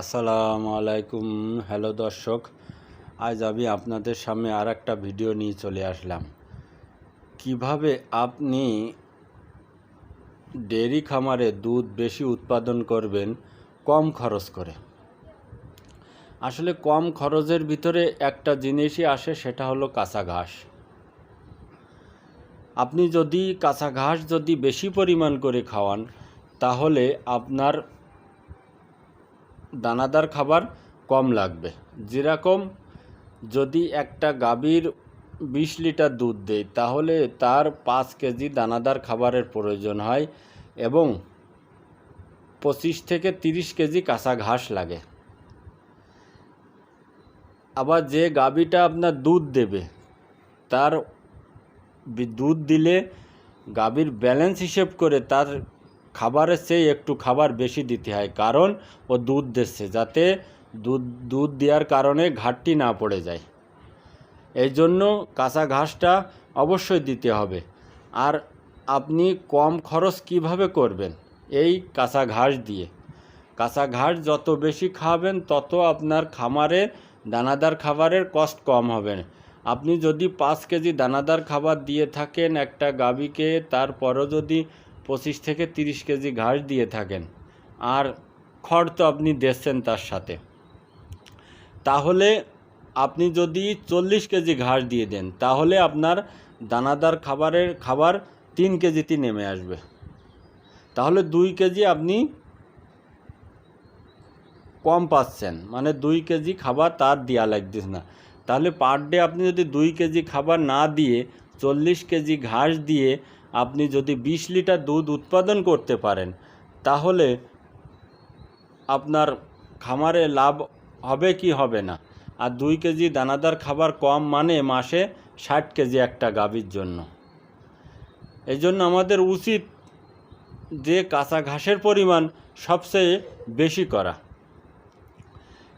আসসালামু আলাইকুম। হ্যালো দর্শক, আজ আমি আপনাদের সামনে আর একটা ভিডিও নিয়ে চলে আসলাম। কীভাবে আপনি ডেয়ারি খামারে দুধ বেশি উৎপাদন করবেন, কম খরচ করে? আসলে কম খরচের ভিতরে একটা জিনিসই আসে, সেটা হলো কাঁচা ঘাস। আপনি যদি কাঁচা ঘাস যদি বেশি পরিমাণ করে খাওয়ান, তাহলে আপনার দানাদার খাবার কম লাগবে। যেরকম যদি একটা গাভীর বিশ লিটার দুধ দেয়, তাহলে তার পাঁচ কেজি দানাদার খাবারের প্রয়োজন হয় এবং পঁচিশ থেকে তিরিশ কেজি কাঁচা ঘাস লাগে। আবার যে গাভীটা আপনার দুধ দেবে, তার দুধ দিলে গাভীর ব্যালেন্স হিসেব করে তার খাবারের চেয়ে একটু খাবার বেশি দিতে হয়, কারণ ও দুধ দিচ্ছে, যাতে দুধ দুধ দেওয়ার কারণে ঘাটতি না পড়ে যায়। এই জন্য কাঁচা ঘাসটা অবশ্যই দিতে হবে। আর আপনি কম খরচ কীভাবে করবেন? এই কাঁচা ঘাস দিয়ে। কাঁচা ঘাস যত বেশি খাবেন, তত আপনার খামারে দানাদার খাবারের কষ্ট কম হবে। আপনি যদি পাঁচ কেজি দানাদার খাবার দিয়ে থাকেন একটা গাভীকে, তারপরও যদি পঁচিশ থেকে তিরিশ কেজি ঘাস দিয়ে থাকেন। আর খড় তো আপনি দিচ্ছেন তার সাথে। তাহলে আপনি যদি চল্লিশ কেজি ঘাস দিয়ে দেন, তাহলে আপনার দানাদার খাবারের খাবার তিন কেজিতে নেমে আসবে। তাহলে দুই কেজি আপনি কম পাচ্ছেন মানে দুই কেজি খাবার তার দেওয়া লাগতেছে না। তাহলে পার ডে আপনি যদি দুই কেজি খাবার না দিয়ে চল্লিশ কেজি ঘাস দিয়ে আপনি যদি বিশ লিটার দুধ উৎপাদন করতে পারেন, তাহলে আপনার খামারে লাভ হবে কি হবে না? আর দুই কেজি দানাদার খাবার কম মানে মাসে ষাট কেজি একটা গাভীর জন্য। এই জন্য আমাদের উচিত যে কাঁচা ঘাসের পরিমাণ সবচেয়ে বেশি করা।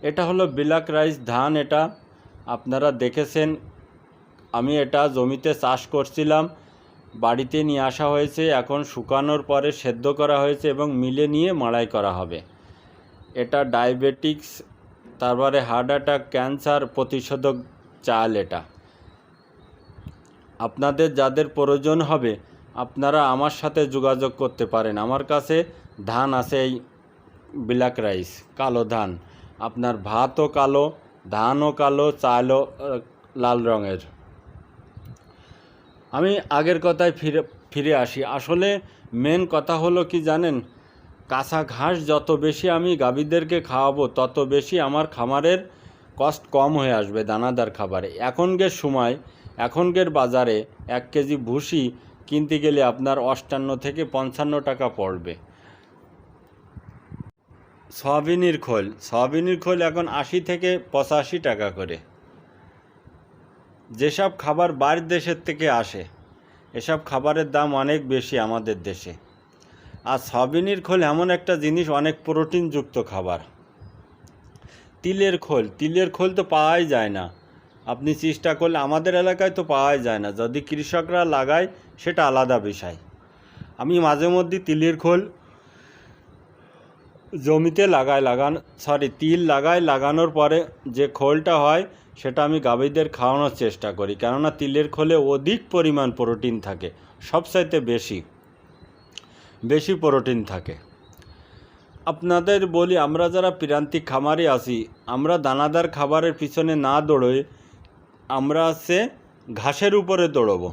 এটা হলো ব্ল্যাক রাইস ধান এটা। আপনারা দেখেছেন, আমি এটা জমিতে চাষ করছিলাম। বাড়িতে নিয়ে আসা হয়েছে, এখন শুকানোর পরে সেদ্ধ করা হয়েছে এবং মিলে নিয়ে মাড়াই করা হবে। এটা ডায়াবেটিক্স, তারপরে হার্ট অ্যাটাক, ক্যান্সার প্রতিষেধক চাল এটা। আপনাদের যাদের প্রয়োজন হবে, আপনারা আমার সাথে যোগাযোগ করতে পারেন। আমার কাছে ধান আছে এই ব্ল্যাক রাইস, কালো ধান। আপনার ভাতও কালো, ধানও কালো, চালও লাল রঙের। আমি আগের কথায় ফিরে ফিরে আসি। আসলে মেন কথা হলো কি জানেন? কাঁচা ঘাস যত বেশি আমি গাভীদেরকে খাওয়াবো, তত বেশি আমার খামারের কষ্ট কম হয়ে আসবে দানাদার খাবারে। এখনকার সময়, এখনকার বাজারে এক কেজি ভুসি কিনতে গেলে আপনার অষ্টান্ন থেকে পঞ্চান্ন টাকা পড়বে। সয়াবিনের খোল। সয়াবিনের খোল এখন আশি থেকে পঁচাশি টাকা করে। যেসব খাবার বাইরের দেশের থেকে আসে, এসব খাবারের দাম অনেক বেশি আমাদের দেশে। আর সয়াবিনের খোল এমন একটা জিনিস, অনেক প্রোটিনযুক্ত খাবার। তিলের খোল তিলের খোল তো পাওয়াই যায় না। আপনি চেষ্টা করলে, আমাদের এলাকায় তো পাওয়াই যায় না। যদি কৃষকরা লাগায়, সেটা আলাদা বিষয়। আমি মাঝে মধ্যে তিলের খোল জমিতে লাগাই লাগান সরি তিল লাগাই লাগানোর পরে যে খোলটা হয়, সেটা আমি গাভীদের খাওয়ানোর চেষ্টা করি। কেননা তিলের খোলে অধিক পরিমাণ প্রোটিন থাকে, সবচাইতে বেশি। বেশি প্রোটিন থাকে। আপনাদের বলি, আমরা যারা প্রান্তিক খামারে আছি, আমরা দানাদার খাবারের পিছনে না দৌড়ই আমরা হচ্ছে ঘাসের উপরে দৌড়বো।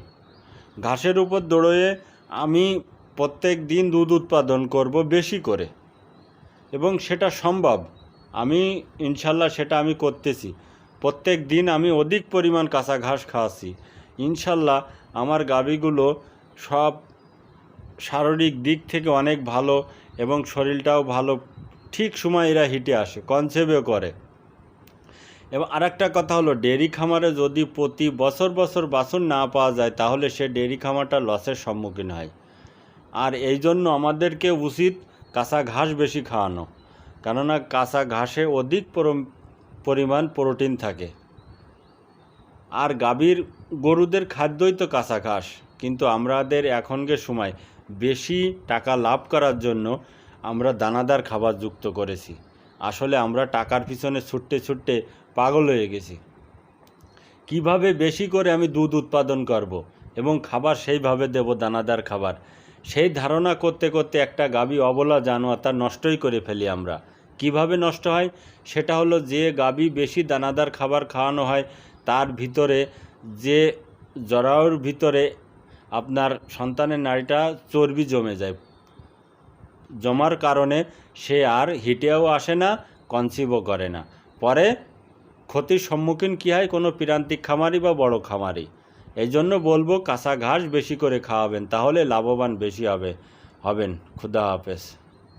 ঘাসের উপর দৌড়য়ে আমি প্রত্যেক দিন দুধ উৎপাদন করব বেশি করে। এবং সেটা সম্ভব। আমি, ইনশাল্লাহ সেটা আমি করতেছি। প্রত্যেক দিন আমি অধিক পরিমাণ কাঁচা ঘাস খাওয়াচ্ছি। ইনশাল্লাহ আমার গাভীগুলো সব শারীরিক দিক থেকে অনেক ভালো এবং শরীরটাও ভালো। ঠিক সময় এরা হিটে আসে কনসেপ্টও করে। এবং আরেকটা কথা হলো, ডেয়ারি খামারে যদি প্রতি বছর বছর বাছুর না পাওয়া যায়, তাহলে সে ডেয়ারি খামারটা লসের সম্মুখীন হয়। আর এই জন্য আমাদেরকে উচিত কাঁচা ঘাস বেশি খাওয়ানো। কেননা কাঁচা ঘাসে অধিক পরিমাণ প্রোটিন থাকে। আর গাভীর গরুদের খাদ্যই তো কাঁচা ঘাস। কিন্তু আমাদের এখনকার সময় বেশি টাকা লাভ করার জন্য আমরা দানাদার খাবার যুক্ত করেছি। আসলে আমরা টাকার পিছনে ছুটতে ছুটতে পাগল হয়ে গেছি। কীভাবে বেশি করে আমি দুধ উৎপাদন করব এবং খাবার সেইভাবে দেব দানাদার খাবার? সেই ধারণা করতে করতে একটা গাবি অবলা জানোয়ার তার নষ্টই করে ফেলি আমরা। কীভাবে নষ্ট হয়? সেটা হলো যে গাবি বেশি দানাদার খাবার খাওয়ানো হয়, তার ভিতরে যে জরায়ুর ভিতরে আপনার সন্তানের নাড়িটা চর্বি জমে যায়। জমার কারণে সে আর হিটেও আসে না, কনসিভও করে না। পরে ক্ষতির সম্মুখীন কী হয়? কোনো প্রান্তিক খামারি বা বড় খামারি। এই জন্য বলব কাঁচা ঘাস বেশি করে খাওয়াবেন, তাহলে লাভবান বেশি হবে। হবেন, খুদা হাফেজ।